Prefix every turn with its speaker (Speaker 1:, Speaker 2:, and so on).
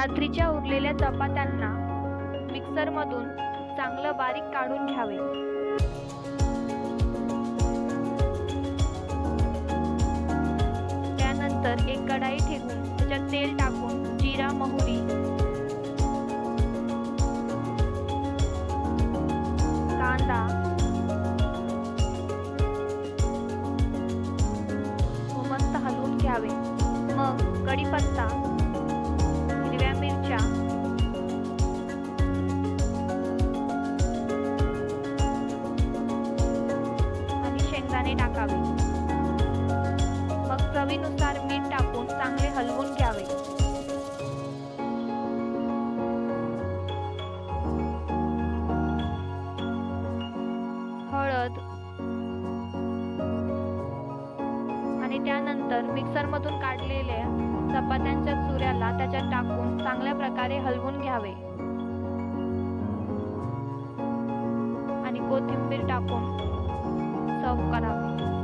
Speaker 1: रात्रीच्या उरलेल्या चपात्यांना मिक्सरमधून चांगलं बारीक काढून घ्यावे. त्यानंतर एक कढाई ठेवून त्याच्यात तेल टाकून जिरा मोहरी कांदा मस्त हलवून घ्यावे. मग कढीपत्ता शेंगदाणे टाकावे. मग चवीनुसार मीठ टाकून चांगले हलवून घ्यावे. हळद आणि त्यानंतर मिक्सरमधून काढलेल्या चपात्यांच्या चुऱ्याला त्याच्यात टाकून चांगल्या प्रकारे हलवून घ्यावे. आणि कोथिंबीर टाकून そこから。